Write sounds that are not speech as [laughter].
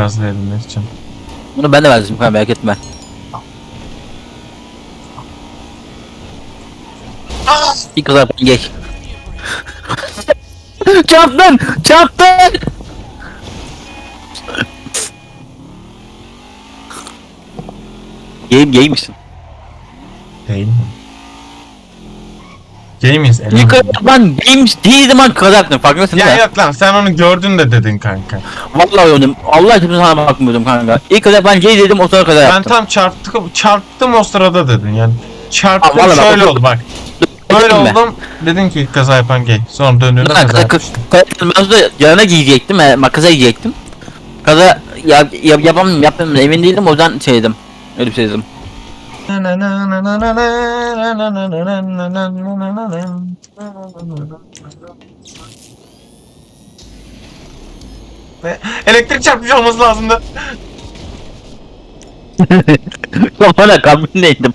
Verilmek için. Bunu ben de verdim kanka merak etme. Bir kadar ben geç. [laughs] Çarptın! Çarptın! Game gaymişsin. Değil mi? Eleman Yukarı ben games değildim lan kazandım farkındasın değil Ya mi? yok lan sen onu gördün de dedin kanka. Vallahi oynum. Allah için sana bakmıyordum kanka. İlk kadar ben gay dedim o sonra kadar Ben yaptım. tam çarptım, çarptım o sırada dedin yani. Çarptım Aa, vallahi bak, şöyle o- oldu bak. Böyle Dedim mi? oldum. Dedin ki kaza yapan gay. Sonra döndüğünde Ben kaza kaza yapmıştın. kaza ben sonra yanına giyecektim. e, Makaza giyecektim. Kaza ya, ya, yapamam yapamam emin değildim o yüzden şey dedim. Öyle bir şey dedim. Elektrik çarpmış olması lazımdı. [laughs] Kafana kabinleydim.